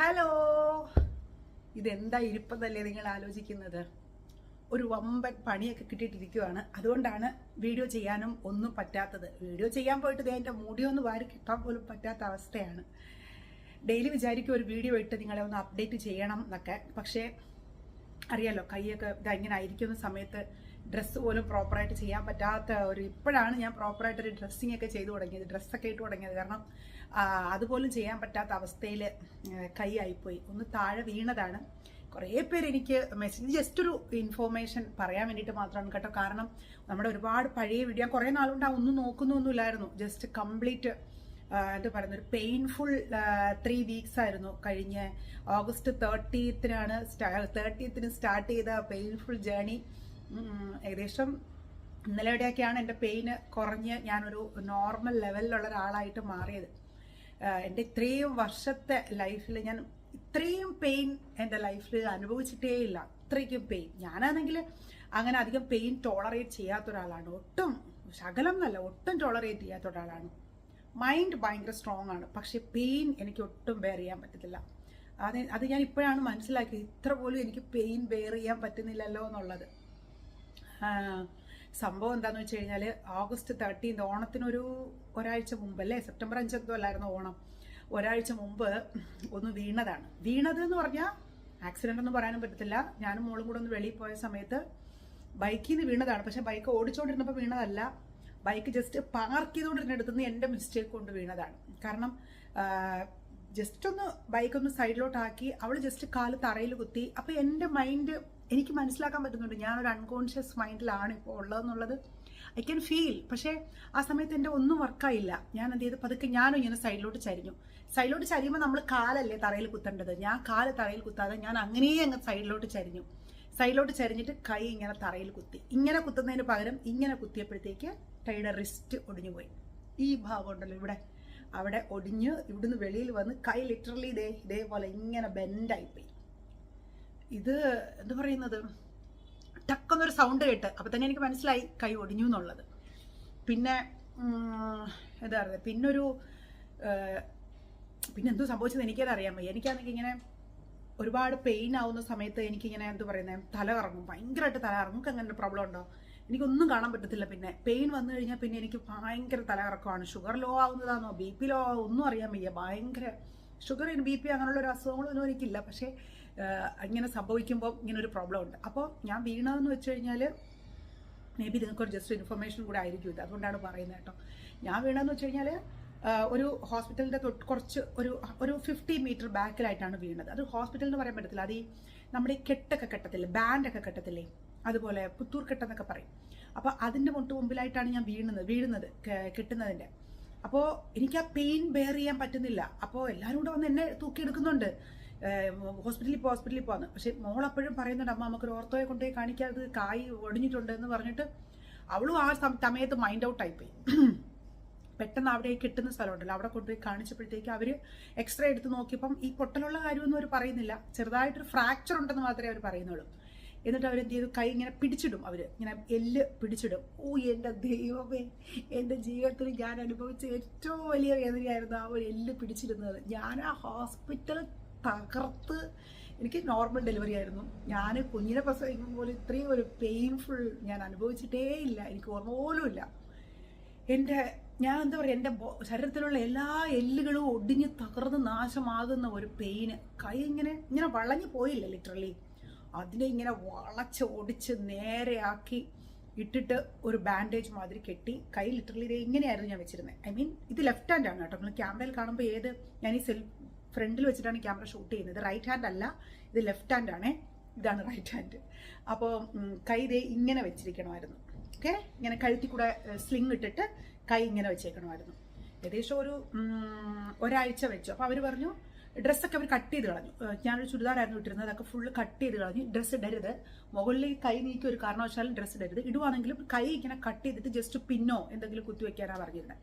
Hello. ഇതെന്താ ഇരിപ്പതല്ലേ നിങ്ങൾ ആലോചിക്കുന്നത്? ഒരു വമ്പൻ പണിയൊക്കെ കിട്ടിയിട്ടിരിക്കുവാണ്. അതുകൊണ്ടാണ് വീഡിയോ ചെയ്യാനും ഒന്നും പറ്റാത്തത്. വീഡിയോ ചെയ്യാൻ പോയിട്ട് ദേ എന്റെ മുടിയൊന്ന് വാരി കിട്ടാൻ പോലും പറ്റാത്ത അവസ്ഥയാണ്. ഡെയിലി വിചാരിക്കും ഒരു വീഡിയോ ഇട്ട് നിങ്ങളെ ഒന്ന് അപ്ഡേറ്റ് ചെയ്യണം എന്നൊക്കെ. പക്ഷേ അറിയാലോ കൈയൊക്കെ ഇതങ്ങനെ ആയിരിക്കുന്ന സമയത്ത് ഡ്രസ്സ് പോലും പ്രോപ്പറായിട്ട് ചെയ്യാൻ പറ്റാത്ത ഒരു ഇപ്പോഴാണ് ഞാൻ പ്രോപ്പറായിട്ട് ഒരു ഡ്രസ്സിങ് ഒക്കെ ചെയ്തു തുടങ്ങിയത്. ഡ്രസ്സൊക്കെ ഇട്ട് തുടങ്ങിയത്. കാരണം അതുപോലും ചെയ്യാൻ പറ്റാത്ത അവസ്ഥയിൽ കൈ ആയിപ്പോയി ഒന്ന് താഴെ വീണതാണ്. കുറേ പേര് എനിക്ക് മെസ്സേജ് ജസ്റ്റ് ഒരു ഇൻഫോർമേഷൻ പറയാൻ വേണ്ടിയിട്ട് മാത്രമാണ് കേട്ടോ. കാരണം നമ്മുടെ ഒരുപാട് പഴയ വീഡിയോ കുറേ നാളുകൊണ്ട് ആ ഒന്നും നോക്കുന്നൊന്നുമില്ലായിരുന്നു. ജസ്റ്റ് കംപ്ലീറ്റ് എന്താ പറയുന്നത് ഒരു പെയിൻഫുൾ ത്രീ വീക്സ് ആയിരുന്നു. കഴിഞ്ഞ ഓഗസ്റ്റ് തേർട്ടീത്തിനാണ് തേർട്ടീത്തിന് സ്റ്റാർട്ട് ചെയ്ത പെയിൻഫുൾ ജേണി ഏകദേശം ഇന്നലെയോടെയൊക്കെയാണ് എന്റെ പെയിന് കുറഞ്ഞ് ഞാനൊരു നോർമൽ ലെവലിലുള്ള ഒരാളായിട്ട് മാറിയത്. എന്റെ ഇത്രയും വർഷത്തെ ലൈഫിൽ ഞാൻ ഇത്രയും പെയിൻ എന്റെ ലൈഫിൽ അനുഭവിച്ചിട്ടേ ഇല്ല. അത്രയ്ക്കും പെയിൻ ഞാനാണെങ്കിൽ അങ്ങനെ അധികം പെയിൻ ടോളറേറ്റ് ചെയ്യാത്ത ഒരാളാണ്. ഒട്ടും ശകലം എന്നല്ല ഒട്ടും ടോളറേറ്റ് ചെയ്യാത്ത ഒരാളാണ്. മൈൻഡ് ഭയങ്കര സ്ട്രോങ് ആണ്. പക്ഷെ പെയിൻ എനിക്ക് ഒട്ടും ബെയർ ചെയ്യാൻ പറ്റത്തില്ല. അത് അത് ഞാൻ ഇപ്പോഴാണ് മനസ്സിലാക്കിയത്. ഇത്ര പോലും എനിക്ക് പെയിൻ ബെയർ ചെയ്യാൻ പറ്റുന്നില്ലല്ലോ എന്നുള്ളത്. സംഭവം എന്താന്ന് വെച്ച് കഴിഞ്ഞാൽ ഓഗസ്റ്റ് തേർട്ടീൻത് ഓണത്തിനൊരു ഒരാഴ്ച മുമ്പ് അല്ലേ? സെപ്റ്റംബർ അഞ്ചെന്തോ അല്ലായിരുന്നു ഓണം? ഒരാഴ്ച മുമ്പ് ഒന്ന് വീണതാണ്. വീണത് എന്ന് പറഞ്ഞാൽ ആക്സിഡന്റ് ഒന്നും പറയാനും പറ്റത്തില്ല. ഞാനും മോളും കൂടെ ഒന്ന് വെളിയിൽ പോയ സമയത്ത് ബൈക്കിൽ നിന്ന് വീണതാണ്. പക്ഷേ ബൈക്ക് ഓടിച്ചുകൊണ്ടിരുന്നപ്പോൾ വീണതല്ല. ബൈക്ക് ജസ്റ്റ് പാർക്ക് ചെയ്തുകൊണ്ടിരുന്നിടത്ത് നിന്ന് എന്റെ മിസ്റ്റേക്ക് കൊണ്ട് വീണതാണ്. കാരണം ജസ്റ്റ് ഒന്ന് ബൈക്ക് ഒന്ന് സൈഡിലോട്ടാക്കി അവൾ ജസ്റ്റ് കാൽ തറയിൽ കുത്തി. അപ്പോൾ എന്റെ മൈൻഡ് എനിക്ക് മനസ്സിലാക്കാൻ പറ്റുന്നുണ്ട് ഞാനൊരു അൺകോൺഷ്യസ് മൈൻഡിലാണ് ഇപ്പോൾ ഉള്ളതെന്നുള്ളത്. ഐ ക്യാൻ ഫീൽ പക്ഷേ ആ സമയത്ത് എന്റെ ഒന്നും വർക്കായില്ല ഞാൻ എന്ത് ചെയ്ത്? പതുക്കെ ഞാനും ഇങ്ങനെ സൈഡിലോട്ട് ചരിഞ്ഞു. സൈഡിലോട്ട് ചരിയുമ്പോൾ നമ്മൾ കാലല്ലേ തറയിൽ കുത്തേണ്ടത്? ഞാൻ കാൽ തറയിൽ കുത്താതെ ഞാൻ അങ്ങനെയും അങ്ങ് സൈഡിലോട്ട് ചരിഞ്ഞു. സൈഡിലോട്ട് ചരിഞ്ഞിട്ട് കൈ ഇങ്ങനെ തറയിൽ കുത്തി. ഇങ്ങനെ കുത്തുന്നതിന് പകരം ഇങ്ങനെ കുത്തിയപ്പോഴത്തേക്ക് കൈയുടെ റിസ്റ്റ് ഒടിഞ്ഞു പോയി ഈ ഭാഗം ഉണ്ടല്ലോ ഇവിടെ. അവിടെ ഒടിഞ്ഞ് ഇവിടുന്ന് വെളിയിൽ വന്ന് കൈ ലിറ്ററലി ഇതേ ഇതേപോലെ ഇങ്ങനെ ബെൻഡായിപ്പോയി ഇത് എന്താ പറയുന്നത്? ടക്കെന്നൊരു സൗണ്ട് കേട്ട്. അപ്പം തന്നെ എനിക്ക് മനസ്സിലായി കൈ ഒടിഞ്ഞു എന്നുള്ളത്. പിന്നെ എന്താ പറയുക പിന്നൊരു പിന്നെ എന്തോ സംഭവിച്ചത് എനിക്കത് അറിയാൻ വയ്യ. എനിക്കാണെങ്കിൽ ഇങ്ങനെ ഒരുപാട് പെയിൻ ആവുന്ന സമയത്ത് എനിക്കിങ്ങനെ എന്താ പറയുന്നത് തല കറങ്ങും ഭയങ്കരമായിട്ട് തല കറങ്ങും അങ്ങനെ പ്രോബ്ലം ഉണ്ടോ? എനിക്കൊന്നും കാണാൻ പറ്റത്തില്ല. പിന്നെ പെയിൻ വന്നു കഴിഞ്ഞാൽ പിന്നെ എനിക്ക് ഭയങ്കര തലകറക്കമാണ്. ഷുഗർ ലോ ആവുന്നതാണോ ബി പി ലോ ഒന്നും അറിയാൻ വയ്യ. ഭയങ്കര ഷുഗർ ബി പി അങ്ങനെയുള്ള ഒരു അസുഖങ്ങളൊന്നും എനിക്കില്ല. പക്ഷേ ഇങ്ങനെ സംഭവിക്കുമ്പോൾ ഇങ്ങനെ ഒരു പ്രോബ്ലം ഉണ്ട്. അപ്പോൾ ഞാൻ വീണതെന്ന് വെച്ച് കഴിഞ്ഞാൽ മേ ബി നിങ്ങൾക്ക് ഒരു ജസ്റ്റ് ഇൻഫർമേഷൻ കൂടെ ആയിരിക്കും ഇത്. അതുകൊണ്ടാണ് പറയുന്നത് കേട്ടോ. ഞാൻ വീണതെന്ന് വെച്ച് കഴിഞ്ഞാൽ ഒരു ഹോസ്പിറ്റലിന്റെ തൊട്ട് കുറച്ച് ഒരു ഒരു ഫിഫ്റ്റി മീറ്റർ ബാക്കിലായിട്ടാണ് വീണത്. അത് ഹോസ്പിറ്റൽ എന്ന് പറയാൻ പറ്റത്തില്ല. അത് ഈ നമ്മുടെ ഈ കെട്ടൊക്കെ കെട്ടത്തില്ലേ ബാൻഡൊക്കെ കെട്ടത്തില്ലേ? അതുപോലെ പുത്തൂർ കെട്ടെന്നൊക്കെ പറയും. അപ്പോൾ അതിന്റെ മുട്ട് മുമ്പിലായിട്ടാണ് ഞാൻ വീഴുന്നത് കെ- കെട്ടുന്നതിന്റെ അപ്പോൾ എനിക്ക് ആ പെയിൻ ബെയർ ചെയ്യാൻ പറ്റുന്നില്ല. അപ്പോൾ എല്ലാവരും കൂടെ വന്ന് എന്നെ തൂക്കിയെടുക്കുന്നുണ്ട്. ഹോസ്പിറ്റലിൽ പോ ഹോസ്പിറ്റലിൽ പോകാന്ന് പക്ഷെ മോളപ്പോഴും പറയുന്നുണ്ട് അമ്മ നമുക്കൊരു ഓർത്തോയെ കൊണ്ടുപോയി കാണിക്കാതെ കായ് ഒടിഞ്ഞിട്ടുണ്ട് എന്ന് പറഞ്ഞിട്ട് അവളും ആ സമയത്ത് മൈൻഡ് ഔട്ട് ആയിപ്പോയി പെട്ടെന്ന് അവിടെ കിട്ടുന്ന സ്ഥലമുണ്ടല്ലോ അവിടെ കൊണ്ടുപോയി കാണിച്ചപ്പോഴത്തേക്ക് അവർ എക്സ്റേ എടുത്ത് നോക്കിയപ്പം ഈ പൊട്ടലുള്ള കാര്യമൊന്നും അവർ പറയുന്നില്ല. ചെറുതായിട്ടൊരു ഫ്രാക്ചർ ഉണ്ടെന്ന് മാത്രമേ അവർ പറയുന്നുള്ളൂ. എന്നിട്ട് അവരെന്ത് ചെയ്തു? കൈ ഇങ്ങനെ പിടിച്ചിടും അവർ ഇങ്ങനെ എല്ല് പിടിച്ചിടും. ഓ എന്റെ ദൈവമേ എന്റെ ജീവിതത്തിൽ ഞാൻ അനുഭവിച്ച ഏറ്റവും വലിയ വേദനയായിരുന്നു ആ ഒരു എല്ല് പിടിച്ചിരുന്നത് ഞാൻ ആ ഹോസ്പിറ്റൽ തകർത്ത് എനിക്ക് നോർമൽ ഡെലിവറി ആയിരുന്നു. ഞാൻ കുഞ്ഞിനെ പ്രസവിക്കുമ്പോൾ പോലും ഇത്രയും ഒരു പെയിൻഫുൾ ഞാൻ അനുഭവിച്ചിട്ടേ ഇല്ല. എനിക്ക് ഓർമ്മ പോലും ഇല്ല. എന്റെ ഞാൻ എന്താ പറയുക എന്റെ ശരീരത്തിലുള്ള എല്ലാ എല്ലുകളും ഒടിഞ്ഞ് തകർന്ന് നാശമാകുന്ന ഒരു പെയിന് കൈ ഇങ്ങനെ ഇങ്ങനെ വളഞ്ഞു പോയില്ല ലിറ്ററലി അതിനെ ഇങ്ങനെ വളച്ച് ഒടിച്ച് നേരെയാക്കി ഇട്ടിട്ട് ഒരു ബാൻഡേജ് മാതിരി കെട്ടി കൈ ലിറ്ററലി ഇത് ഇങ്ങനെയായിരുന്നു ഞാൻ വെച്ചിരുന്നത് ഐ മീൻ ഇത് ലെഫ്റ്റ് ഹാൻഡ് ആണ് കേട്ടോ. നിങ്ങൾ ക്യാമറയിൽ കാണുമ്പോൾ ഏത് ഞാൻ ഈ സെൽഫ് ഫ്രണ്ടിൽ വെച്ചിട്ടാണ് ക്യാമറ ഷൂട്ട് ചെയ്യുന്നത്. റൈറ്റ് ഹാൻഡ് അല്ല ഇത് ലെഫ്റ്റ് ഹാൻഡ് ആണേ. ഇതാണ് റൈറ്റ് ഹാൻഡ് അപ്പോൾ കൈ ദേ ഇങ്ങനെ വെച്ചിരിക്കണമായിരുന്നു. ഓക്കെ ഇങ്ങനെ കഴുത്തി കൂടെ സ്ലിങ് ഇട്ടിട്ട് കൈ ഇങ്ങനെ വെച്ചേക്കണമായിരുന്നു. ഏകദേശം ഒരു ഒരാഴ്ച വെച്ചു. അപ്പോൾ അവർ പറഞ്ഞു ഡ്രസ്സൊക്കെ അവർ കട്ട് ചെയ്ത് കളഞ്ഞു. ഞാനൊരു ചുരിദാറായിരുന്നു ഇട്ടിരുന്നത്. അതൊക്കെ ഫുള്ള് കട്ട് ചെയ്ത് കളഞ്ഞു. ഡ്രസ്സ് ഇടരുത്. മുകളിൽ കൈ നീക്കി ഒരു കാരണവശാലും ഡ്രസ്സ് ഇടരുത്. ഇടുവാണെങ്കിലും കൈ ഇങ്ങനെ കട്ട് ചെയ്തിട്ട് ജസ്റ്റ് പിന്നോ എന്തെങ്കിലും കുത്തി വെക്കാനാണ് പറഞ്ഞിരുന്നത്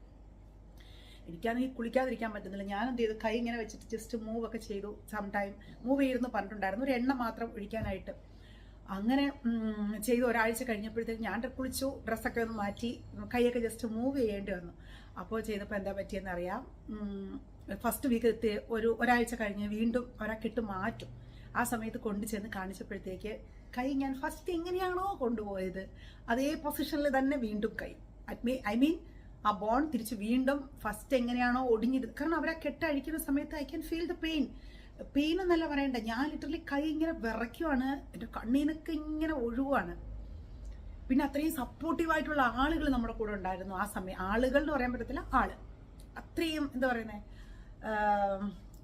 എനിക്കാണെങ്കിൽ കുളിക്കാതിരിക്കാൻ പറ്റുന്നില്ല. ഞാൻ എന്ത് ചെയ്തു? കൈ ഇങ്ങനെ വെച്ചിട്ട് ജസ്റ്റ് മൂവ് ഒക്കെ ചെയ്തു. സം ടൈം മൂവ് ചെയ്തെന്ന് പറഞ്ഞിട്ടുണ്ടായിരുന്നു. ഒരു എണ്ണ മാത്രം ഒഴിക്കാനായിട്ട്. അങ്ങനെ ചെയ്ത് ഒരാഴ്ച കഴിഞ്ഞപ്പോഴത്തേക്ക് ഞാൻ കുളിച്ചു. ഡ്രസ്സൊക്കെ ഒന്ന് മാറ്റി. കൈയൊക്കെ ജസ്റ്റ് മൂവ് ചെയ്യേണ്ടി വന്നു. അപ്പോൾ ചെയ്തപ്പോൾ എന്താ പറ്റിയെന്ന് അറിയാം. ഫസ്റ്റ് വീക്ക് എത്തി ഒരു ഒരാഴ്ച കഴിഞ്ഞ് വീണ്ടും ഒരാക്കിട്ട് മാറ്റും. ആ സമയത്ത് കൊണ്ടു ചെന്ന് കാണിച്ചപ്പോഴത്തേക്ക് കൈ ഞാൻ ഫസ്റ്റ് എങ്ങനെയാണോ കൊണ്ടുപോയത്. അതേ പൊസിഷനിൽ തന്നെ വീണ്ടും കൈ. ഐ മീൻ ആ ബോൺ തിരിച്ച് വീണ്ടും ഫസ്റ്റ് എങ്ങനെയാണോ ഒടിഞ്ഞിരുന്നത്. കാരണം അവരാ കെട്ട് അഴിക്കുന്ന സമയത്ത് I can feel the pain pain എന്നല്ല പറയണ്ട. ഞാൻ ലിറ്ററലി കൈ ഇങ്ങനെ വിറയ്ക്കുവാണ്. എന്റെ കണ്ണീനൊക്കെ ഇങ്ങനെ ഒഴുകുവാണ്. പിന്നെ അത്രയും സപ്പോർട്ടീവായിട്ടുള്ള ആളുകൾ നമ്മുടെ കൂടെ ഉണ്ടായിരുന്നു. ആ സമയം ആളുകൾ എന്ന് പറയാൻ പറ്റത്തില്ല ആൾ. അത്രയും എന്താ പറയുന്നത്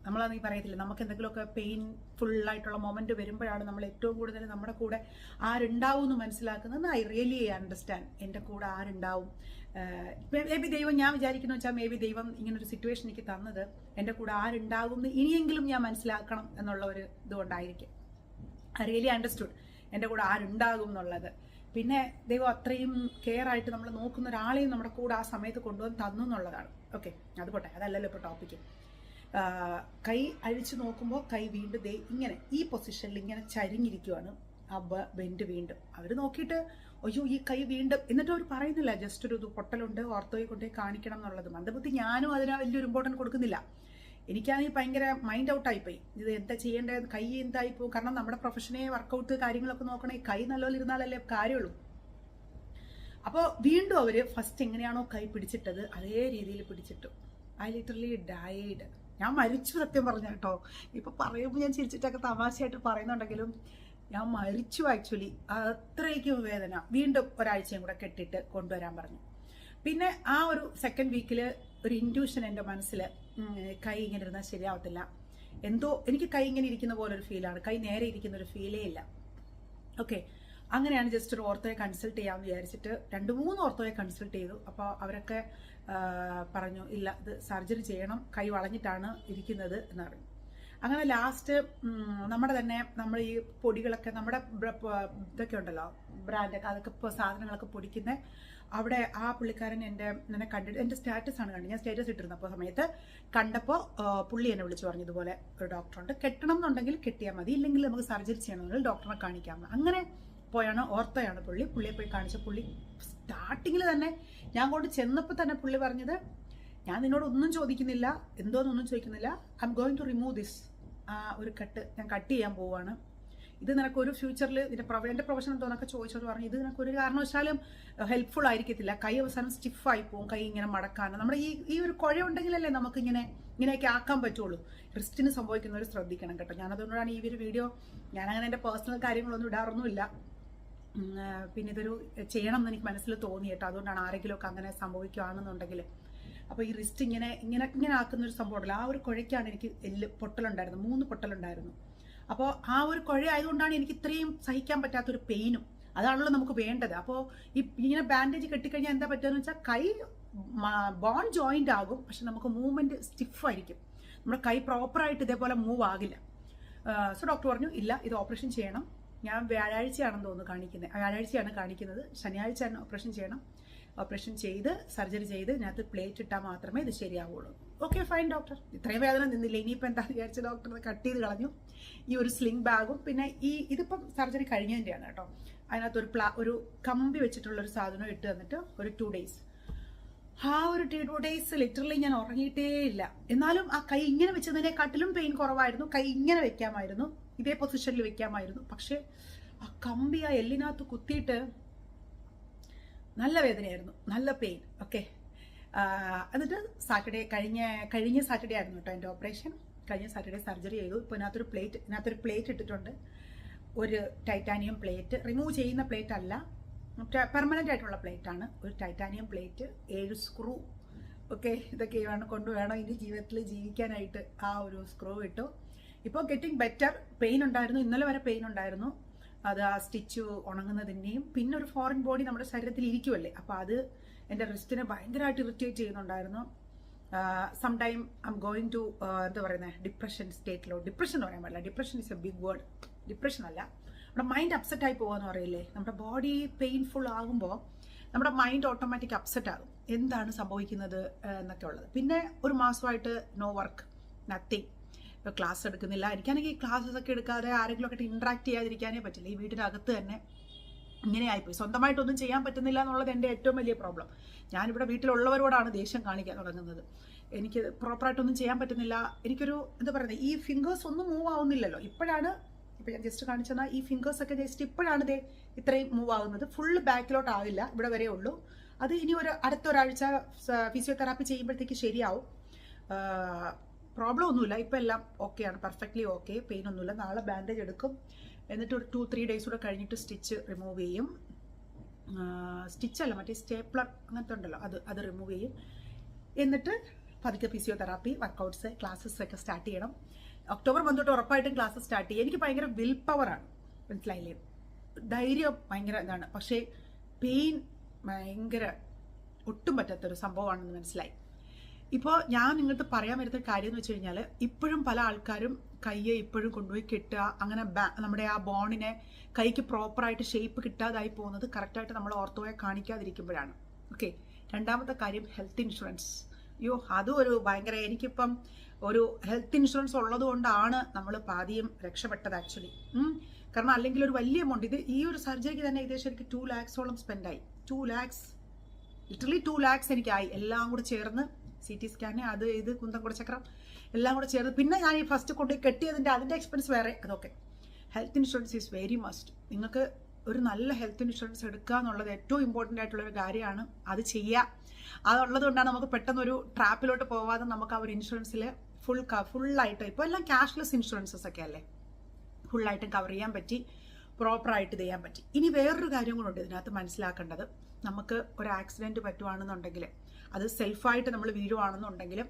നമ്മളാ നീ പറയത്തില്ല നമുക്ക് എന്തെങ്കിലുമൊക്കെ പെയിൻഫുൾ ആയിട്ടുള്ള മൊമെന്റ് വരുമ്പോഴാണ് നമ്മൾ ഏറ്റവും കൂടുതൽ നമ്മുടെ കൂടെ ആരുണ്ടാവും എന്ന് മനസ്സിലാക്കുന്നത്. ഐ റിയലി അണ്ടർസ്റ്റാൻഡ് എന്റെ കൂടെ ആരുണ്ടാവും. മേ ബി ദൈവം ഞാൻ വിചാരിക്കുന്നു വെച്ചാൽ മേ ബി ദൈവം ഇങ്ങനൊരു സിറ്റുവേഷൻ എനിക്ക് തന്നത്. എന്റെ കൂടെ ആരുണ്ടാകും എന്ന് ഇനിയെങ്കിലും ഞാൻ മനസ്സിലാക്കണം എന്നുള്ള ഒരു ഇതുകൊണ്ടായിരിക്കും ഐ റിയലി അണ്ടർസ്റ്റുഡ് എന്റെ കൂടെ ആരുണ്ടാകും എന്നുള്ളത്. പിന്നെ ദൈവം അത്രയും കെയർ ആയിട്ട് നമ്മൾ നോക്കുന്ന ഒരാളെയും നമ്മുടെ കൂടെ ആ സമയത്ത് കൊണ്ടുവന്ന് തന്നു എന്നുള്ളതാണ്. ഓക്കെ അത് പോട്ടെ. അതല്ലല്ലോ ഇപ്പോൾ ടോപ്പിക്ക് കൈ അഴിച്ചു നോക്കുമ്പോൾ കൈ വീണ്ടും ദേ ഇങ്ങനെ ഈ പൊസിഷനിൽ ഇങ്ങനെ ചരിഞ്ഞിരിക്കുവാണ്. ആ ബെൻഡ് വീണ്ടും. അവർ നോക്കിയിട്ട് അയ്യോ ഈ കൈ വീണ്ടും എന്നിട്ട് അവർ പറയുന്നില്ല ജസ്റ്റ് ഒരു പൊട്ടലുണ്ട് ഓർത്തോയെ കൊണ്ടേ കാണിക്കണം എന്നുള്ളത്. മന്ദബുദ്ധി ഞാനും അതിന് വലിയൊരു ഇമ്പോർട്ടന്റ് കൊടുക്കുന്നില്ല. എനിക്കാണെങ്കിൽ ഭയങ്കര മൈൻഡ് ഔട്ടായിപ്പോയി ഇത് എന്താ ചെയ്യേണ്ടത്? കൈ എന്തായി പോകും കാരണം നമ്മുടെ പ്രൊഫഷനെ വർക്കൗട്ട് കാര്യങ്ങളൊക്കെ നോക്കണേ കൈ നല്ലപോലെ ഇരുന്നാലല്ലേ കാര്യമുള്ളൂ അപ്പോൾ വീണ്ടും അവർ ഫസ്റ്റ് എങ്ങനെയാണോ കൈ പിടിച്ചിട്ടത് അതേ രീതിയിൽ പിടിച്ചിട്ടു. ഐ ലിറ്ററലി ഡയഡ് ഞാൻ മരിച്ചു സത്യം പറഞ്ഞ കേട്ടോ. ഇപ്പൊ പറയുമ്പോൾ ഞാൻ ചിരിച്ചിട്ടൊക്കെ തമാശയായിട്ട് പറയുന്നുണ്ടെങ്കിലും ഞാൻ മരിച്ചു ആക്ച്വലി അത്രയ്ക്കും വേദന. വീണ്ടും ഒരാഴ്ചയും കൂടെ കെട്ടിട്ട് കൊണ്ടുവരാൻ പറഞ്ഞു. പിന്നെ ആ ഒരു സെക്കൻഡ് വീക്കിൽ ഒരു ഇൻഡ്യൂഷൻ എന്റെ മനസ്സിൽ കൈ ഇങ്ങനെ ഇരുന്നാൽ ശരിയാവത്തില്ല. എന്തോ എനിക്ക് കൈ ഇങ്ങനെ ഇരിക്കുന്ന പോലെ ഒരു ഫീലാണ് കൈ നേരെ ഇരിക്കുന്ന ഒരു ഫീലേ ഇല്ല. ഓക്കെ അങ്ങനെയാണ് ജസ്റ്റ് ഒരു ഓർത്തോയെ കൺസൾട്ട് ചെയ്യാമെന്ന് വിചാരിച്ചിട്ട് രണ്ട് മൂന്ന് ഓർത്തോയെ കൺസൾട്ട് ചെയ്തു. അപ്പോൾ അവരൊക്കെ പറഞ്ഞു ഇല്ല ഇത് സർജറി ചെയ്യണം. കൈ വളഞ്ഞിട്ടാണ് ഇരിക്കുന്നത് എന്ന് പറഞ്ഞു. അങ്ങനെ ലാസ്റ്റ് നമ്മുടെ തന്നെ നമ്മൾ ഈ പൊടികളൊക്കെ നമ്മുടെ ഇതൊക്കെ ഉണ്ടല്ലോ ബ്രാൻഡൊക്കെ അതൊക്കെ ഇപ്പോൾ സാധനങ്ങളൊക്കെ പൊടിക്കുന്ന അവിടെ ആ പുള്ളിക്കാരൻ എന്റെ എന്നെ കണ്ടിട്ട് എന്റെ സ്റ്റാറ്റസ് ആണ് കണ്ടത്. ഞാൻ സ്റ്റാറ്റസ് ഇട്ടിരുന്നു. അപ്പോൾ സമയത്ത് കണ്ടപ്പോൾ പുള്ളി എന്നെ വിളിച്ചു പറഞ്ഞു ഇതുപോലെ ഒരു ഡോക്ടറുണ്ട് കെട്ടണം എന്നുണ്ടെങ്കിൽ കെട്ടിയാൽ മതി. ഇല്ലെങ്കിൽ നമുക്ക് സർജറി ചെയ്യണമെന്നുണ്ടെങ്കിൽ ഡോക്ടറെ കാണിക്കാം. അങ്ങനെ പോയാണ് ഓർത്തയാണ് പുള്ളി. പുള്ളിയെ പോയി കാണിച്ച പുള്ളി സ്റ്റാർട്ടിങ്ങിൽ തന്നെ ഞാൻ കൊണ്ട് ചെന്നപ്പോൾ തന്നെ പുള്ളി പറഞ്ഞത് ഞാൻ നിന്നോട് ഒന്നും ചോദിക്കുന്നില്ല. എന്തോന്നൊന്നും ചോദിക്കുന്നില്ല. I'm going to remove this ആ ഒരു കട്ട്. ഞാൻ കട്ട് ചെയ്യാൻ പോവാണ് ഇത് നിനക്ക് ഒരു ഫ്യൂച്ചറിൽ നിന്റെ പ്രൊ എന്റെ പ്രൊഫഷൻ എന്തോന്നൊക്കെ ചോദിച്ചോട് പറഞ്ഞു. ഇത് നിനക്ക് ഒരു കാരണവശാലും ഹെൽപ്ഫുൾ ആയിരിക്കത്തില്ല. കൈ അവസാനം സ്റ്റിഫായി പോകും കൈ ഇങ്ങനെ മടക്കാൻ. നമ്മുടെ ഈ ഈ ഒരു കുഴ ഉണ്ടെങ്കിലല്ലേ നമുക്ക് ഇങ്ങനെ ഇങ്ങനെയൊക്കെ ആക്കാൻ പറ്റുള്ളൂ. റിസ്റ്റിന് സംഭവിക്കുന്നവർ ശ്രദ്ധിക്കണം കേട്ടോ. ഞാനതുകൊണ്ടാണ് ഈ ഒരു വീഡിയോ ഞാനങ്ങനെ എന്റെ പേഴ്സണൽ കാര്യങ്ങളൊന്നും ഇടാറൊന്നുമില്ല. പിന്നെ ഇതൊരു ചെയ്യണം എന്ന് എനിക്ക് മനസ്സിൽ തോന്നി കേട്ടോ. അതുകൊണ്ടാണ് ആരെങ്കിലും ഒക്കെ അങ്ങനെ സംഭവിക്കുകയാണെന്നുണ്ടെങ്കിൽ അപ്പോൾ ഈ റിസ്റ്റ് ഇങ്ങനെ ഇങ്ങനെ ഇങ്ങനെ ആക്കുന്ന ഒരു സംഭവം ഉണ്ടല്ലോ. ആ ഒരു കുഴയ്ക്കാണ് എനിക്ക് എല്ല് പൊട്ടലുണ്ടായിരുന്നു മൂന്ന് പൊട്ടലുണ്ടായിരുന്നു. അപ്പോൾ ആ ഒരു കുഴ ആയതുകൊണ്ടാണ് എനിക്ക് ഇത്രയും സഹിക്കാൻ പറ്റാത്തൊരു പെയിനും അതാണല്ലോ നമുക്ക് വേണ്ടത്. അപ്പോൾ ഈ ഇങ്ങനെ ബാൻഡേജ് കെട്ടിക്കഴിഞ്ഞാൽ എന്താ പറ്റുക എന്ന് വെച്ചാൽ കൈ ബോൺ ജോയിന്റ് ആകും. പക്ഷെ നമുക്ക് മൂവ്മെന്റ് സ്റ്റിഫായിരിക്കും നമ്മുടെ കൈ പ്രോപ്പറായിട്ട് ഇതേപോലെ മൂവ് ആകില്ല. സോ ഡോക്ടർ പറഞ്ഞു ഇല്ല ഇത് ഓപ്പറേഷൻ ചെയ്യണം. ഞാൻ വ്യാഴാഴ്ചയാണെന്ന് തോന്നുന്നു കാണിക്കുന്നത് വ്യാഴാഴ്ചയാണ് കാണിക്കുന്നത്. ശനിയാഴ്ച ഓപ്പറേഷൻ ചെയ്യണം. ഓപ്പറേഷൻ ചെയ്ത് സർജറി ചെയ്ത് ഇതിനകത്ത് പ്ലേറ്റ് ഇട്ടാൽ മാത്രമേ ഇത് ശരിയാവുള്ളൂ. ഓക്കെ ഫൈൻ ഡോക്ടർ ഇത്രയും വേദന നിന്നില്ല. ഇനിയിപ്പോൾ എന്താ വിചാരിച്ച ഡോക്ടർ കട്ട് ചെയ്ത് കളഞ്ഞു. ഈ ഒരു സ്ലിംഗ് ബാഗും പിന്നെ ഈ ഇതിപ്പം സർജറി കഴിഞ്ഞതിന്റെയാണ് കേട്ടോ. അതിനകത്ത് ഒരു പ്ലാ ഒരു കമ്പി വെച്ചിട്ടുള്ള ഒരു സാധനം ഇട്ട് തന്നിട്ട് ഒരു ടു ഡേയ്സ് ആ ഒരു ടു ടു ഡേയ്സ് ലിറ്ററലി ഞാൻ ഉറങ്ങിയിട്ടേ ഇല്ല. എന്നാലും ആ കൈ ഇങ്ങനെ വെച്ചതിനെക്കാട്ടിലും പെയിൻ കുറവായിരുന്നു. കൈ ഇങ്ങനെ വെക്കാമായിരുന്നു. ഇതേ പൊസിഷനിൽ വെക്കാമായിരുന്നു. പക്ഷേ ആ കമ്പി ആ എല്ലിനകത്ത് കുത്തിയിട്ട് നല്ല വേദനയായിരുന്നു. നല്ല പെയിൻ ഓക്കെ എന്നിട്ട് സാറ്റർഡേ കഴിഞ്ഞ കഴിഞ്ഞ സാറ്റർഡേ ആയിരുന്നു കേട്ടോ എന്റെ ഓപ്പറേഷൻ. കഴിഞ്ഞ സാറ്റർഡേ സർജറി ചെയ്തു. ഇപ്പോൾ ഇതിനകത്തൊരു പ്ലേറ്റ് ഇതിനകത്തൊരു പ്ലേറ്റ് ഇട്ടിട്ടുണ്ട്. ഒരു ടൈറ്റാനിയം പ്ലേറ്റ്. റിമൂവ് ചെയ്യുന്ന പ്ലേറ്റ് അല്ല. പെർമനന്റ് ആയിട്ടുള്ള പ്ലേറ്റ് ആണ്. ഒരു ടൈറ്റാനിയം പ്ലേറ്റ് ഏഴ് സ്ക്രൂ. ഓക്കെ ഇതൊക്കെ വേണം കൊണ്ട് വേണം ഇനി ജീവിതത്തിൽ ജീവിക്കാനായിട്ട് ആ ഒരു സ്ക്രൂ ഇട്ടു. ഇപ്പോൾ ഗെറ്റിംഗ് ബെറ്റർ. പെയിൻ ഉണ്ടായിരുന്നു. ഇന്നലെ വരെ പെയിൻ ഉണ്ടായിരുന്നു. അത് ആ സ്റ്റിച്ച് ഉണങ്ങുന്നതിന്റെയും പിന്നെ ഒരു ഫോറിൻ ബോഡി നമ്മുടെ ശരീരത്തിൽ ഇരിക്കുമല്ലേ അപ്പോൾ അത് എന്റെ റിസ്റ്റിനെ ഭയങ്കരമായിട്ട് ഇറിറ്റേറ്റ് ചെയ്യുന്നുണ്ടായിരുന്നു. Some time I'm going to എന്താ പറയുന്നത് ഡിപ്രഷൻ സ്റ്റേറ്റിലോ ഡിപ്രഷൻ എന്ന് പറയാൻ പാടില്ല. Depression is a big word depression അല്ല. നമ്മുടെ മൈൻഡ് അപ്സെറ്റ് ആയി പറയില്ലേ? നമ്മുടെ ബോഡി പെയിൻഫുൾ ആകുമ്പോൾ നമ്മുടെ മൈൻഡ് ഓട്ടോമാറ്റിക് അപ്സെറ്റ് ആകും. എന്താണ് സംഭവിക്കുന്നത് എന്നൊക്കെ ഉള്ളത്. പിന്നെ ഒരു മാസമായിട്ട് നോ വർക്ക് നത്തിങ് ഇപ്പോൾ ക്ലാസ് എടുക്കുന്നില്ല. എനിക്കാണെങ്കിൽ ക്ലാസ്സസ് ഒക്കെ എടുക്കാതെ ആരെങ്കിലും ഒക്കെ ഇൻട്രാക്ട് ചെയ്യാതിരിക്കാനേ പറ്റില്ല. ഈ വീടിനകത്ത് തന്നെ ഇങ്ങനെ ആയിപ്പോയി സ്വന്തമായിട്ടൊന്നും ചെയ്യാൻ പറ്റുന്നില്ല എന്നുള്ളത് എന്റെ ഏറ്റവും വലിയ പ്രോബ്ലം ഞാനിവിടെ വീട്ടിലുള്ളവരോടാണ് ദേഷ്യം കാണിക്കാൻ തുടങ്ങുന്നത്. എനിക്ക് പ്രോപ്പറായിട്ടൊന്നും ചെയ്യാൻ പറ്റുന്നില്ല. എനിക്കൊരു എന്താ പറയുന്നത് ഈ ഫിംഗേഴ്സ് ഒന്നും മൂവ് ആവുന്നില്ലല്ലോ. ഇപ്പോഴാണ് ഇപ്പം ഞാൻ ജസ്റ്റ് കാണിച്ചെന്നാൽ ഈ ഫിംഗേഴ്സ് ഒക്കെ ജസ്റ്റ് ഇപ്പോഴാണ് ദേ ഇത്രയും മൂവ് ആവുന്നത്. ഫുള്ള് ബാക്കിലോട്ട് ആവില്ല ഇവിടെ വരെ ഉള്ളൂ. അത് ഇനി ഒരു അടുത്ത ഒരാഴ്ച ഫിസിയോതെറാപ്പി ചെയ്യുമ്പോഴത്തേക്ക് ശരിയാവും. പ്രോബ്ലം ഒന്നുമില്ല. ഇപ്പം എല്ലാം ഓക്കെയാണ് പെർഫെക്റ്റ്ലി ഓക്കെ പെയിൻ ഒന്നുമില്ല. നാളെ ബാൻഡേജ് എടുക്കും. എന്നിട്ട് ഒരു ടു ത്രീ ഡേയ്സ് കൂടെ കഴിഞ്ഞിട്ട് സ്റ്റിച്ച് റിമൂവ് ചെയ്യും. സ്റ്റിച്ചല്ല മറ്റേ സ്റ്റേപ്ലർ അങ്ങനത്തെ ഉണ്ടല്ലോ അത് അത് റിമൂവ് ചെയ്യും. എന്നിട്ട് പതുക്കെ ഫിസിയോതെറാപ്പി വർക്കൗട്ട്സ് ക്ലാസ്സസ് ഒക്കെ സ്റ്റാർട്ട് ചെയ്യണം. ഒക്ടോബർ മന്ത് തൊട്ട് ഉറപ്പായിട്ടും ക്ലാസ് സ്റ്റാർട്ട് ചെയ്യും. എനിക്ക് ഭയങ്കര വിൽ പവറാണ് മനസ്സിലായില്ലേ? ധൈര്യം ഭയങ്കര ഇതാണ്. പക്ഷേ പെയിൻ ഭയങ്കര ഒട്ടും പറ്റാത്തൊരു സംഭവമാണെന്ന് മനസ്സിലായി. ഇപ്പോൾ ഞാൻ നിങ്ങൾക്ക് പറയാൻ വരുന്ന കാര്യം എന്ന് വെച്ച് കഴിഞ്ഞാൽ ഇപ്പോഴും പല ആൾക്കാരും കയ്യെ ഇപ്പോഴും കൊണ്ടുപോയി കെട്ടുക അങ്ങനെ നമ്മുടെ ആ ബോണിനെ കൈക്ക് പ്രോപ്പറായിട്ട് ഷേപ്പ് കിട്ടാതായി പോകുന്നത് കറക്റ്റായിട്ട് നമ്മൾ ഓർത്തോയെ കാണിക്കാതിരിക്കുമ്പോഴാണ്. ഓക്കെ രണ്ടാമത്തെ കാര്യം ഹെൽത്ത് ഇൻഷുറൻസ് അയ്യോ അതും ഒരു ഭയങ്കര എനിക്കിപ്പം ഒരു ഹെൽത്ത് ഇൻഷുറൻസ് ഉള്ളത് കൊണ്ടാണ് നമ്മൾ പാതിയും രക്ഷപ്പെട്ടത് ആക്ച്വലി കാരണം അല്ലെങ്കിൽ ഒരു വലിയ എമൗണ്ട് ഇത് ഈ ഒരു സർജറിക്ക് തന്നെ ഏകദേശം എനിക്ക് ടു ലാക്സോളം സ്പെൻഡായി two lakhs literally two lakhs എനിക്കായി. എല്ലാം കൂടി ചേർന്ന് സി ടി സ്കാന് അത് ഇത് ചക്രം എല്ലാം കൂടെ ചേർത്ത് പിന്നെ ഞാൻ ഈ ഫസ്റ്റ് കൊണ്ട് കെട്ടിയതിന്റെ അതിന്റെ എക്സ്പെൻസ് വേറെ. അതൊക്കെ health insurance is very must നിങ്ങൾക്ക് ഒരു നല്ല ഹെൽത്ത് ഇൻഷുറൻസ് എടുക്കുക എന്നുള്ളത് ഏറ്റവും ഇമ്പോർട്ടന്റ് ആയിട്ടുള്ള ഒരു കാര്യമാണ്. അത് ചെയ്യുക. അതുള്ളത് കൊണ്ടാണ് നമുക്ക് പെട്ടെന്നൊരു ട്രാപ്പിലോട്ട് പോവാതെ നമുക്ക് ആ ഒരു ഇൻഷുറൻസിൽ ഫുൾ ഫുള്ളായിട്ട് ഇപ്പോൾ എല്ലാം ക്യാഷ്ലെസ് ഇൻഷുറൻസസ് ഒക്കെ അല്ലേ? ഫുള്ളായിട്ടും കവർ ചെയ്യാൻ പറ്റി പ്രോപ്പറായിട്ട് ചെയ്യാൻ പറ്റി. ഇനി വേറൊരു കാര്യം കൂടെ ഉണ്ട് ഇതിനകത്ത് മനസ്സിലാക്കേണ്ടത്. നമുക്ക് ഒരു ആക്സിഡന്റ് പറ്റുവാണെന്നുണ്ടെങ്കിൽ അത് സെൽഫായിട്ട് നമ്മൾ വീഴുവാണെന്നുണ്ടെങ്കിലും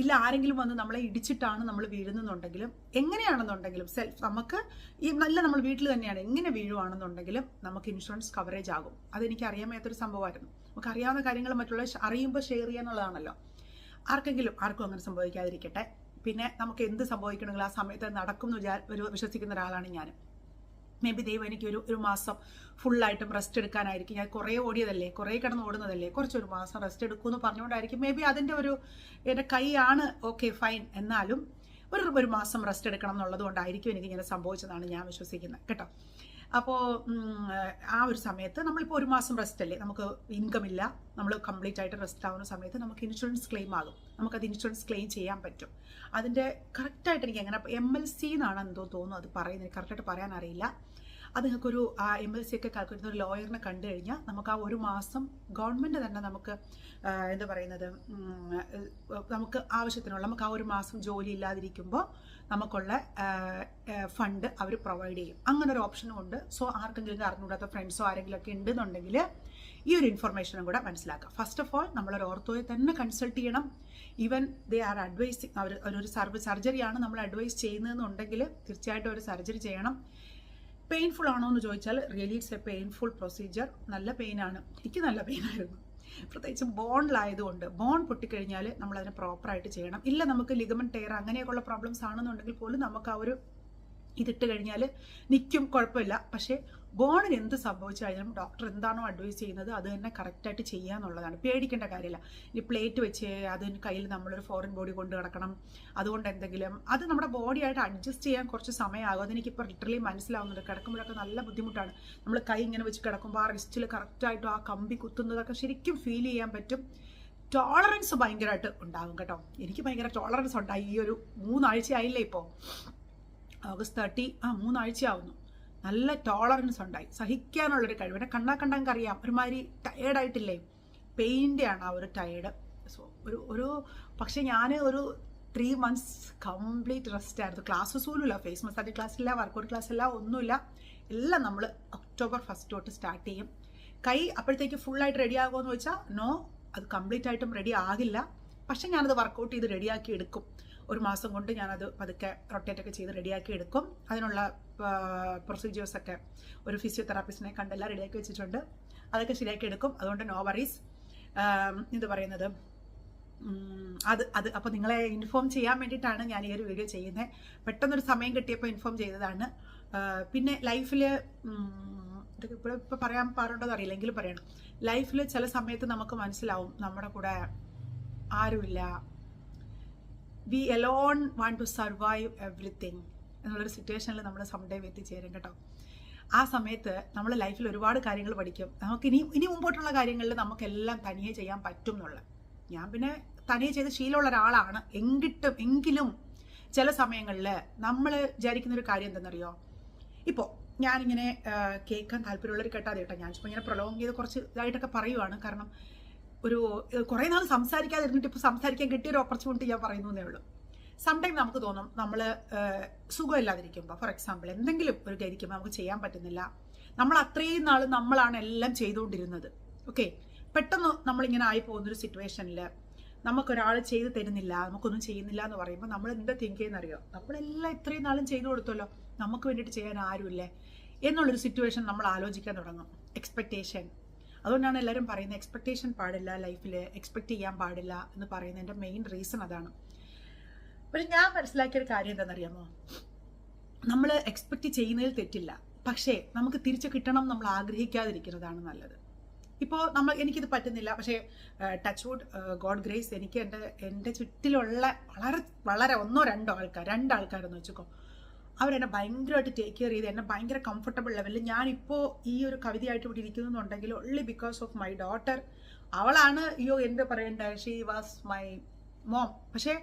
ഇല്ല ആരെങ്കിലും വന്ന് നമ്മളെ ഇടിച്ചിട്ടാണ് നമ്മൾ വീഴുന്നെന്നുണ്ടെങ്കിലും എങ്ങനെയാണെന്നുണ്ടെങ്കിലും സെൽഫ് നമുക്ക് ഈ നല്ല നമ്മൾ വീട്ടിൽ തന്നെയാണ് എങ്ങനെ വീഴുവാണെന്നുണ്ടെങ്കിലും നമുക്ക് ഇൻഷുറൻസ് കവറേജ് ആകും. അതെനിക്ക് അറിയാൻ മേത്തൊരു സംഭവമായിരുന്നു. നമുക്ക് അറിയാവുന്ന കാര്യങ്ങൾ മറ്റുള്ള അറിയുമ്പോൾ ഷെയർ ചെയ്യാന്നുള്ളതാണല്ലോ ആർക്കെങ്കിലും ആർക്കും അങ്ങനെ സംഭവിക്കാതിരിക്കട്ടെ. പിന്നെ നമുക്ക് എന്ത് സംഭവിക്കണമെങ്കിലും ആ സമയത്ത് നടക്കും എന്ന് വിശ്വസിക്കുന്ന ഒരാളാണ് ഞാൻ മേ ബി ദൈവം എനിക്ക് ഒരു ഒരു മാസം ഫുള്ളായിട്ടും റെസ്റ്റ് എടുക്കാനായിരിക്കും. ഞാൻ കുറേ ഓടിയതല്ലേ കുറേ കിടന്ന് ഓടുന്നതല്ലേ കുറച്ചൊരു മാസം റെസ്റ്റ് എടുക്കുമെന്ന് പറഞ്ഞുകൊണ്ടായിരിക്കും. മേ ബി അതിന്റെ ഒരു എന്റെ കൈയാണ് ഓക്കെ ഫൈൻ എന്നാലും ഒരു ഒരു മാസം റെസ്റ്റ് എടുക്കണം എന്നുള്ളത് കൊണ്ടായിരിക്കും എനിക്ക് ഇങ്ങനെ സംഭവിച്ചതാണ് ഞാൻ വിശ്വസിക്കുന്നത്. കേട്ടോ? അപ്പോൾ ആ ഒരു സമയത്ത് നമ്മളിപ്പോൾ ഒരു മാസം റെസ്റ്റ് അല്ലേ നമുക്ക് ഇൻകം ഇല്ല. നമ്മൾ കംപ്ലീറ്റ് ആയിട്ട് റെസ്റ്റ് ആവുന്ന സമയത്ത് നമുക്ക് ഇൻഷുറൻസ് ക്ലെയിം ആകും. നമുക്കത് ഇൻഷുറൻസ് ക്ലെയിം ചെയ്യാൻ പറ്റും. അതിന്റെ കറക്റ്റായിട്ട് എനിക്ക് എങ്ങനെ എം എൽ സി എന്നാണ് എന്തോ തോന്നുന്നു അത് പറയുന്നത്. കറക്റ്റായിട്ട് പറയാൻ അറിയില്ല. അത് നിങ്ങൾക്കൊരു എം എൽ സി ഒക്കെ കാൽക്കുലേറ്റ് ഒരു ലോയറിനെ കണ്ടു കഴിഞ്ഞാൽ നമുക്ക് ആ ഒരു മാസം ഗവൺമെന്റ് തന്നെ നമുക്ക് എന്താ പറയുന്നത് നമുക്ക് ആവശ്യത്തിനുള്ള നമുക്ക് ആ ഒരു മാസം ജോലി ഇല്ലാതിരിക്കുമ്പോൾ നമുക്കുള്ള ഫണ്ട് അവർ പ്രൊവൈഡ് ചെയ്യും. അങ്ങനെ ഒരു ഓപ്ഷനും ഉണ്ട്. സോ ആർക്കെങ്കിലും അറിഞ്ഞുകൂടാത്ത ഫ്രണ്ട്സോ ആരെങ്കിലും ഒക്കെ ഉണ്ടെന്നുണ്ടെങ്കിൽ ഈ ഒരു ഇൻഫർമേഷനും കൂടെ മനസ്സിലാക്കുക ഫസ്റ്റ് ഓഫ് ഓൾ നമ്മൾ ഒരു ഓർത്തോയെ തന്നെ കൺസൾട്ട് ചെയ്യണം. ഈവൻ ദേ ആർ അഡ്വൈസിങ് അവർ ഒരു സർജറിയാണ് നമ്മൾ അഡ്വൈസ് ചെയ്യുന്നതെന്നുണ്ടെങ്കിൽ തീർച്ചയായിട്ടും ഒരു സർജറി ചെയ്യണം. പെയിൻഫുൾ ആണോ എന്ന് ചോദിച്ചാൽ really it's a painful procedure നല്ല പെയിനാണ് എനിക്ക് നല്ല പെയിനായിരുന്നു പ്രത്യേകിച്ച് ബോണിലായതുകൊണ്ട് ബോൺ പൊട്ടിക്കഴിഞ്ഞാൽ നമ്മൾ അതിനെ പ്രോപ്പറായിട്ട് ചെയ്യണം. ഇല്ല നമുക്ക് ലിഗമൻ ടയർ അങ്ങനെയൊക്കെയുള്ള പ്രോബ്ലംസ് ആണെന്നുണ്ടെങ്കിൽ പോലും നമുക്ക് ആ ഒരു ഇതിട്ട് കഴിഞ്ഞാൽ നിൽക്കും കുഴപ്പമില്ല. പക്ഷേ ബോണിന് എന്ത് സംഭവിച്ചു കഴിഞ്ഞാലും ഡോക്ടർ എന്താണോ അഡ്വൈസ് ചെയ്യുന്നത് അത് തന്നെ കറക്റ്റായിട്ട് ചെയ്യുക എന്നുള്ളതാണ്. പേടിക്കേണ്ട കാര്യമില്ല. ഇനി പ്ലേറ്റ് വെച്ച് അതിന് കയ്യിൽ നമ്മളൊരു ഫോറിൻ ബോഡി കൊണ്ട് കിടക്കണം അതുകൊണ്ട് എന്തെങ്കിലും അത് നമ്മുടെ ബോഡിയായിട്ട് അഡ്ജസ്റ്റ് ചെയ്യാൻ കുറച്ച് സമയമാകും. അതെനിക്കിപ്പോൾ ലിറ്ററലി മനസ്സിലാവുന്നുണ്ട്. കിടക്കുമ്പോഴൊക്കെ നല്ല ബുദ്ധിമുട്ടാണ്. നമ്മൾ കൈ ഇങ്ങനെ വെച്ച് കിടക്കുമ്പോൾ ആ റിസ്റ്റിൽ കറക്റ്റായിട്ടും ആ കമ്പി കുത്തുന്നതൊക്കെ ശരിക്കും ഫീൽ ചെയ്യാൻ പറ്റും. ടോളറൻസ് ഭയങ്കരമായിട്ട് ഉണ്ടാകും കേട്ടോ. എനിക്ക് ഭയങ്കര ടോളറൻസ് ഉണ്ടായി. ഈ ഒരു മൂന്നാഴ്ച ആയില്ലേ ഇപ്പോൾ ഓഗസ്റ്റ് തേർട്ടി ആ മൂന്നാഴ്ചയാവുന്നു. നല്ല ടോളറൻസ് ഉണ്ടായി. സഹിക്കാനുള്ളൊരു കഴിവ്. എന്നെ കണ്ണാ കണ്ടാൽ അറിയാം ഒരുമാതിരി ടയേർഡായിട്ടില്ലേ പെയിന്റെ ആണ് ആ ഒരു ടയേർഡ് സോ ഒരു ഒരു പക്ഷെ ഞാൻ ഒരു ത്രീ മന്ത്സ് കംപ്ലീറ്റ് റെസ്റ്റ് ആയിരുന്നു. ക്ലാസ്സസ് പോലും ഇല്ല. ഫേസ് മസാജ് ക്ലാസ് ഇല്ല വർക്കൗട്ട് ക്ലാസ് ഇല്ല ഒന്നുമില്ല. എല്ലാം നമ്മൾ ഒക്ടോബർ ഫസ്റ്റ് തൊട്ട് സ്റ്റാർട്ട് ചെയ്യും. കൈ അപ്പോഴത്തേക്ക് ഫുള്ളായിട്ട് റെഡി ആകുമോ എന്ന് വെച്ചാൽ നോ അത് കംപ്ലീറ്റ് ആയിട്ടും റെഡി ആകില്ല. പക്ഷെ ഞാനത് വർക്കൗട്ട് ചെയ്ത് റെഡിയാക്കി എടുക്കും. ഒരു മാസം കൊണ്ട് ഞാനത് പതുക്കെ റൊട്ടേറ്റ് ഒക്കെ ചെയ്ത് റെഡിയാക്കി എടുക്കും. അതിനുള്ള പ്രൊസീജിയേഴ്സൊക്കെ ഒരു ഫിസിയോതെറാപ്പിസ്റ്റിനെ കണ്ടെല്ലാം റെഡിയാക്കി വെച്ചിട്ടുണ്ട്. അതൊക്കെ ശരിയാക്കി എടുക്കും. അതുകൊണ്ട് നോ വറീസ് എന്ത് പറയുന്നത്? അത് അത് അപ്പോൾ നിങ്ങളെ ഇൻഫോം ചെയ്യാൻ വേണ്ടിയിട്ടാണ് ഞാൻ ഈ ഒരു വീഡിയോ ചെയ്യുന്നത് പെട്ടെന്നൊരു സമയം കിട്ടിയപ്പോൾ ഇൻഫോം ചെയ്തതാണ്. പിന്നെ ലൈഫിൽ ഇപ്പോൾ ഇപ്പോൾ പറയാൻ പാടുണ്ടോ അറിയില്ല എങ്കിലും പറയണം. ലൈഫിൽ ചില സമയത്ത് നമുക്ക് മനസ്സിലാവും നമ്മുടെ കൂടെ ആരുമില്ല. We alone want to survive everything എന്നുള്ളൊരു സിറ്റുവേഷനിൽ നമ്മൾ സംഡേ എത്തിച്ചേരും കേട്ടോ. ആ സമയത്ത് നമ്മൾ ലൈഫിൽ ഒരുപാട് കാര്യങ്ങൾ പഠിക്കും. നമുക്ക് ഇനി ഇനി മുമ്പോട്ടുള്ള കാര്യങ്ങളിൽ നമുക്കെല്ലാം തനിയെ ചെയ്യാൻ പറ്റും എന്നുള്ള. ഞാൻ പിന്നെ തനിയെ ചെയ്ത് ശീലമുള്ള ഒരാളാണ്. എങ്കിട്ടും എങ്കിലും ചില സമയങ്ങളിൽ നമ്മൾ വിചാരിക്കുന്ന ഒരു കാര്യം എന്തെന്നറിയോ? ഇപ്പോൾ ഞാനിങ്ങനെ കേൾക്കാൻ താല്പര്യമുള്ളവർ കേട്ടാതെ കേട്ടോ. ഞാൻ ഇപ്പോൾ ഇങ്ങനെ പ്രൊലോങ് ചെയ്ത് കുറച്ച് ഇതായിട്ടൊക്കെ പറയുവാണ്. കാരണം ഒരു കുറേ നാൾ സംസാരിക്കാതിരുന്നിട്ട് ഇപ്പോൾ സംസാരിക്കാൻ കിട്ടിയൊരു ഓപ്പർച്യൂണിറ്റി ഞാൻ പറയുന്നു എന്നേ ഉള്ളൂ. സംടൈം നമുക്ക് തോന്നും നമ്മൾ സുഖമില്ലാതിരിക്കുമ്പോൾ ഫോർ എക്സാമ്പിൾ എന്തെങ്കിലും ഒരു കഴിക്കുമ്പോൾ നമുക്ക് ചെയ്യാൻ പറ്റുന്നില്ല. നമ്മൾ അത്രയും നാൾ നമ്മളാണ് എല്ലാം ചെയ്തുകൊണ്ടിരുന്നത്. ഓക്കെ പെട്ടെന്ന് നമ്മളിങ്ങനെ ആയി പോകുന്നൊരു സിറ്റുവേഷനിൽ നമുക്കൊരാൾ ചെയ്തു തരുന്നില്ല നമുക്കൊന്നും ചെയ്യുന്നില്ല എന്ന് പറയുമ്പോൾ നമ്മൾ എന്താ തിങ്ക് ചെയ്യുന്നറിയോ നമ്മളെല്ലാം ഇത്രയും നാളും ചെയ്തു കൊടുത്തല്ലോ നമുക്ക് വേണ്ടിയിട്ട് ചെയ്യാൻ ആരുമില്ലേ? എന്നുള്ളൊരു സിറ്റുവേഷൻ നമ്മൾ ആലോചിക്കാൻ തുടങ്ങും. എക്സ്പെക്റ്റേഷൻ അതുകൊണ്ടാണ് എല്ലാവരും പറയുന്നത് എക്സ്പെക്റ്റേഷൻ പാടില്ല ലൈഫിൽ എക്സ്പെക്റ്റ് ചെയ്യാൻ പാടില്ല എന്ന് പറയുന്നതിന്റെ മെയിൻ റീസൺ അതാണ്. പക്ഷെ ഞാൻ മനസ്സിലാക്കിയ ഒരു കാര്യം എന്താണെന്നറിയാമോ? നമ്മൾ എക്സ്പെക്റ്റ് ചെയ്യുന്നതിൽ തെറ്റില്ല. പക്ഷേ നമുക്ക് തിരിച്ചു കിട്ടണം നമ്മൾ ആഗ്രഹിക്കാതിരിക്കുന്നതാണ് നല്ലത്. ഇപ്പോൾ നമ്മൾ എനിക്കിത് പറ്റുന്നില്ല. പക്ഷേ ടച്ച് വുഡ് ഗോഡ് ഗ്രേസ് എനിക്ക് എന്റെ എന്റെ ചുറ്റിലുള്ള വളരെ വളരെ ഒന്നോ രണ്ടോ ആൾക്കാർ രണ്ടാൾക്കാരെന്ന് വെച്ചോക്കോ. അവരെന്നെ ഭയങ്കരമായിട്ട് ടേക്ക് കെയർ ചെയ്ത് എന്നെ ഭയങ്കര കംഫർട്ടബിൾ ലെവലിൽ ഞാനിപ്പോൾ ഈ ഒരു കവിതയായിട്ട് ഇവിടെ ഇരിക്കുന്നുണ്ടെങ്കിൽ only because of my daughter അവളാണ് അയ്യോ എന്ത് പറയണ്ടേ? ഷീ വാസ് മൈ മോം പക്ഷേ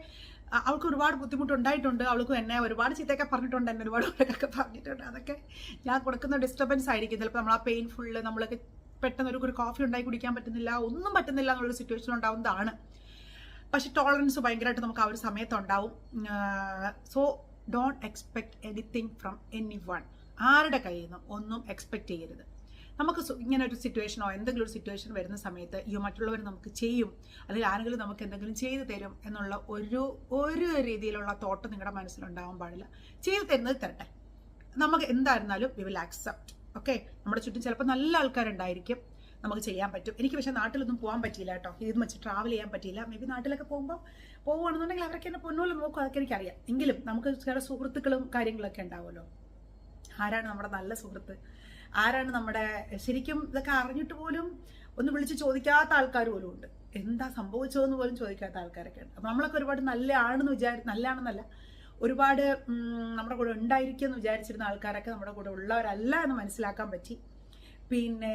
അവൾക്ക് ഒരുപാട് ബുദ്ധിമുട്ടുണ്ടായിട്ടുണ്ട്. അവൾക്ക് എന്നെ ഒരുപാട് ചീത്തയൊക്കെ പറഞ്ഞിട്ടുണ്ട്. എന്നെ ഒരുപാട് വഴക്കൊക്കെ പറഞ്ഞിട്ടുണ്ട്. അതൊക്കെ ഞാൻ കൊടുക്കുന്ന ഡിസ്റ്റർബൻസ് ആയിരിക്കും. ചിലപ്പോൾ നമ്മൾ ആ പെയിൻഫുള്ള് നമ്മളൊക്കെ പെട്ടെന്ന് ഒരു കോഫി ഉണ്ടാക്കി കുടിക്കാൻ പറ്റുന്നില്ല. ഒന്നും പറ്റുന്നില്ല എന്നുള്ളൊരു സിറ്റുവേഷൻ ഉണ്ടാവുന്നതാണ്. പക്ഷെ ടോളറൻസ് ഭയങ്കരമായിട്ട് നമുക്ക് ആ ഒരു സമയത്തുണ്ടാവും. So don't expect anything from anyone ആരുടെ കയ്യിൽ നിന്നും ഒന്നും എക്സ്പെക്ട് ചെയ്യരുത്. നമുക്ക് ഇങ്ങനെ ഒരു സിറ്റുവേഷനോ എന്തെങ്കിലും ഒരു സിറ്റുവേഷൻ വരുന്ന സമയത്ത് ഈ മറ്റുള്ളവർ നമുക്ക് ചെയ്യും. അല്ലെങ്കിൽ ആരെങ്കിലും നമുക്ക് എന്തെങ്കിലും ചെയ്തു തരും എന്നുള്ള ഒരു ഒരു രീതിയിലുള്ള തോട്ട് നിങ്ങളുടെ മനസ്സിലുണ്ടാവാൻ പാടില്ല. ചെയ്തു തരുന്നത് തരട്ടെ. നമുക്ക് എന്തായിരുന്നാലും വി വിൽ ആക്സെപ്റ്റ് ഓക്കെ നമ്മുടെ ചുറ്റും ചിലപ്പോൾ നല്ല ആൾക്കാരുണ്ടായിരിക്കും. നമുക്ക് ചെയ്യാൻ പറ്റും. എനിക്ക് പക്ഷേ നാട്ടിലൊന്നും പോകാൻ പറ്റിയില്ല കേട്ടോ. ഇത് വെച്ച് ട്രാവൽ ചെയ്യാൻ പറ്റിയില്ല. മേ ബി നാട്ടിലൊക്കെ പോകുമ്പോൾ പോകുകയാണെന്നുണ്ടെങ്കിൽ അവരൊക്കെ എന്നെ പൊന്നുപോലെ നോക്കും അതൊക്കെ എനിക്കറിയാം. എങ്കിലും നമുക്ക് ചില സുഹൃത്തുക്കളും കാര്യങ്ങളൊക്കെ ഉണ്ടാവുമല്ലോ. ആരാണ് നമ്മുടെ നല്ല സുഹൃത്ത്? ആരാണ് നമ്മുടെ ശരിക്കും ഇതൊക്കെ അറിഞ്ഞിട്ട് പോലും ഒന്ന് വിളിച്ച് ചോദിക്കാത്ത ആൾക്കാർ പോലും ഉണ്ട്. എന്താ സംഭവിച്ചതെന്ന് പോലും ചോദിക്കാത്ത ആൾക്കാരൊക്കെ ഉണ്ട്. അപ്പം നമ്മളൊക്കെ ഒരുപാട് നല്ലതാണെന്ന് വിചാരി നല്ലതാണെന്നല്ല ഒരുപാട് നമ്മുടെ കൂടെ ഉണ്ടായിരിക്കും എന്ന് വിചാരിച്ചിരുന്ന ആൾക്കാരൊക്കെ നമ്മുടെ കൂടെ ഉള്ളവരല്ല എന്ന് മനസ്സിലാക്കാൻ പറ്റി. പിന്നെ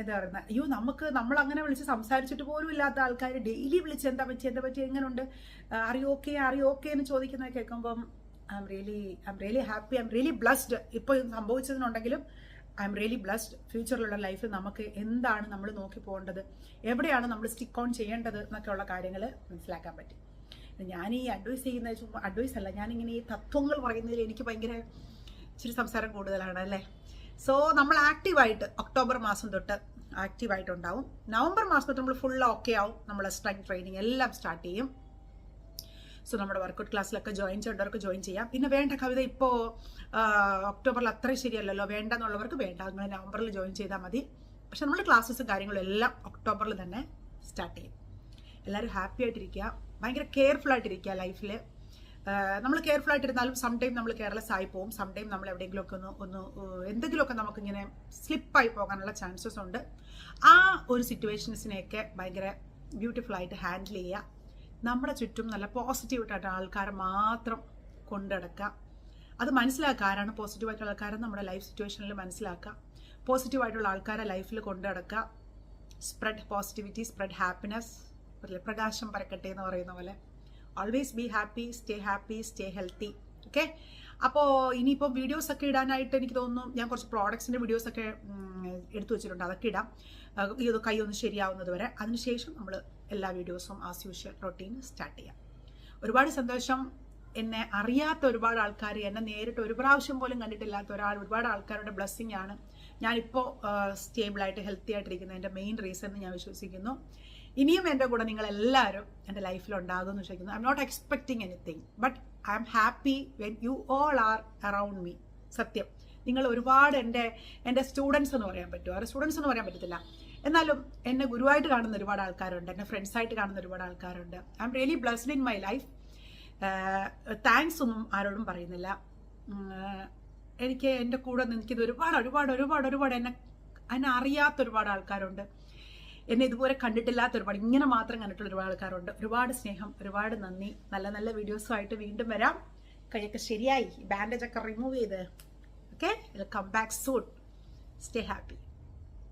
എന്താ പറയുന്നത് അയ്യോ നമുക്ക് നമ്മൾ അങ്ങനെ വിളിച്ച് സംസാരിച്ചിട്ട് പോലും ഇല്ലാത്ത ആൾക്കാർ ഡെയിലി വിളിച്ച് എന്താ പറ്റി എന്താ പറ്റി എങ്ങനെയുണ്ട് അറിയോക്കെ അറിയോക്കെ എന്ന് ചോദിക്കുന്നത് കേൾക്കുമ്പം I'm really I'm really happy I'm really blessed ഇപ്പോൾ സംഭവിച്ചതിനുണ്ടെങ്കിലും ഐ എം റിയലി ബ്ലസ്ഡ് ഫ്യൂച്ചറിലുള്ള ലൈഫിൽ നമുക്ക് എന്താണ് നമ്മൾ നോക്കി പോകേണ്ടത്? എവിടെയാണ് നമ്മൾ സ്റ്റിക്ക് ഓൺ ചെയ്യേണ്ടത്? എന്നൊക്കെയുള്ള കാര്യങ്ങൾ മനസ്സിലാക്കാൻ പറ്റി. ഞാൻ ഈ അഡ്വൈസ് ചെയ്യുന്ന അഡ്വൈസ് അല്ല. ഞാനിങ്ങനെ ഈ തത്വങ്ങൾ പറയുന്നതിൽ എനിക്ക് ഭയങ്കര ഇച്ചിരി സംസാരം കൂടുതലാണ് അല്ലേ? സോ നമ്മൾ ആക്റ്റീവായിട്ട് ഒക്ടോബർ മാസം തൊട്ട് ആക്റ്റീവായിട്ടുണ്ടാവും നവംബർ മാസം തൊട്ട് നമ്മൾ ഫുൾ ഓക്കെ ആവും. നമ്മളെ സ്ട്രെങ് ട്രെയിനിങ് എല്ലാം സ്റ്റാർട്ട് ചെയ്യും. സോ നമ്മുടെ വർക്കൗട്ട് ക്ലാസ്സിലൊക്കെ ജോയിൻ ചെയ്യേണ്ടവർക്ക് ജോയിൻ ചെയ്യാം. പിന്നെ വേണ്ട കവിത ഇപ്പോൾ ഒക്ടോബറിൽ അത്ര ശരിയല്ലല്ലോ. വേണ്ട എന്നുള്ളവർക്ക് വേണ്ട. നിങ്ങൾ നവംബറിൽ ജോയിൻ ചെയ്താൽ മതി. പക്ഷെ നമ്മുടെ ക്ലാസ്സസും കാര്യങ്ങളും എല്ലാം ഒക്ടോബറിൽ തന്നെ സ്റ്റാർട്ട് ചെയ്യും. എല്ലാവരും ഹാപ്പി ആയിട്ടിരിക്കുക. ഭയങ്കര കെയർഫുൾ ആയിട്ടിരിക്കുക ലൈഫിൽ നമ്മൾ കെയർഫുൾ ആയിട്ടിരുന്നാലും സം ടൈം നമ്മൾ കെയർലെസ് ആയി പോകും സം ടൈം നമ്മൾ എവിടെയെങ്കിലുമൊക്കെ ഒന്ന് ഒന്ന് എന്തെങ്കിലുമൊക്കെ നമുക്കിങ്ങനെ സ്ലിപ്പായി പോകാനുള്ള ചാൻസസ് ഉണ്ട്. ആ ഒരു സിറ്റുവേഷൻസിനെയൊക്കെ ഭയങ്കര ബ്യൂട്ടിഫുൾ ആയിട്ട് ഹാൻഡിൽ ചെയ്യുക. നമ്മുടെ ചുറ്റും നല്ല പോസിറ്റീവായിട്ട് ആൾക്കാരെ മാത്രം കൊണ്ടടക്കുക. അത് മനസ്സിലാക്കുക. ആരാണ് പോസിറ്റീവായിട്ടുള്ള ആൾക്കാരെ നമ്മുടെ ലൈഫ് സിറ്റുവേഷനിൽ മനസ്സിലാക്കുക. പോസിറ്റീവായിട്ടുള്ള ആൾക്കാരെ ലൈഫിൽ കൊണ്ടടക്കുക. സ്പ്രെഡ് പോസിറ്റിവിറ്റി സ്പ്രെഡ് ഹാപ്പിനെസ് പ്രകാശം പരക്കട്ടെ എന്ന് പറയുന്ന പോലെ. Always be happy stay happy stay healthy okay അപ്പോൾ ഇനിയിപ്പോൾ വീഡിയോസ് ഒക്കെ ഇടാനായിട്ട് എനിക്ക് തോന്നുന്നു ഞാൻ കുറച്ച് പ്രോഡക്ട്സിന്റെ വീഡിയോസ് ഒക്കെ ഉം, എടുത്തു വെച്ചിട്ടുണ്ട്. അതൊക്കെ ഇടാം. ഈ ഇത് കൈ ഒന്ന് ശരിയാവുന്നത് വരെ. അതിനുശേഷം നമ്മൾ എല്ലാ വീഡിയോസും ആസ് യൂഷ്വൽ റൊട്ടീൻ സ്റ്റാർട്ട് ചെയ്യാം. ഒരുപാട് സന്തോഷം. എന്നെ അറിയാത്ത ഒരുപാട് ആൾക്കാർ എന്നെ നേരിട്ട് ഒരു പ്രാവശ്യം പോലും കണ്ടിട്ടില്ലാത്ത ഒരാൾ ഒരുപാട് ആൾക്കാരുടെ ബ്ലെസ്സിങ് ആണ്. ഞാനിപ്പോൾ സ്റ്റേബിളായിട്ട് ഹെൽത്തി ആയിട്ടിരിക്കുന്നതിന്റെ മെയിൻ റീസൺ എന്ന് ഞാൻ വിശ്വസിക്കുന്നു. ഇനിയും എന്റെ കൂടെ നിങ്ങൾ എല്ലാവരും എന്റെ ലൈഫിൽ ഉണ്ടാകുമെന്ന് വിശ്വസിക്കുന്നു I'm not expecting anything but I'm happy when you all are around me സത്യം. നിങ്ങൾ ഒരുപാട് എന്റെ എന്റെ സ്റ്റുഡൻസ് എന്ന് പറയാൻ പറ്റുമോ അവരുടെ സ്റ്റുഡൻസ് എന്ന് പറയാൻ പറ്റത്തില്ല. എന്നാലും എന്നെ ഗുരുവായിട്ട് കാണുന്ന ഒരുപാട് ആൾക്കാരുണ്ട്. എന്നെ ഫ്രണ്ട്സായിട്ട് കാണുന്ന ഒരുപാട് ആൾക്കാരുണ്ട്. I'm really blessed in my life thanks ഒന്നും ആരോടും പറയുന്നില്ല. എനിക്ക് എന്റെ കൂടെ നിൽക്കുന്ന ഒരുപാട് ഒരുപാട് ഒരുപാട് ഒരുപാട് എന്നെ എന്നെ അറിയാത്ത ഒരുപാട് ആൾക്കാരുണ്ട്. എന്നെ ഇതുപോലെ കണ്ടിട്ടില്ലാത്ത ഒരുപാട് ഇങ്ങനെ മാത്രം കണ്ടിട്ടുള്ള ഒരുപാട് ആൾക്കാരുണ്ട്. ഒരുപാട് സ്നേഹം ഒരുപാട് നന്ദി. നല്ല നല്ല വീഡിയോസുമായിട്ട് വീണ്ടും വരാം. കൈയൊക്കെ ശരിയായി. ബാൻഡേജ് ഒക്കെ റിമൂവ് ചെയ്ത്. Okay come back soon stay happy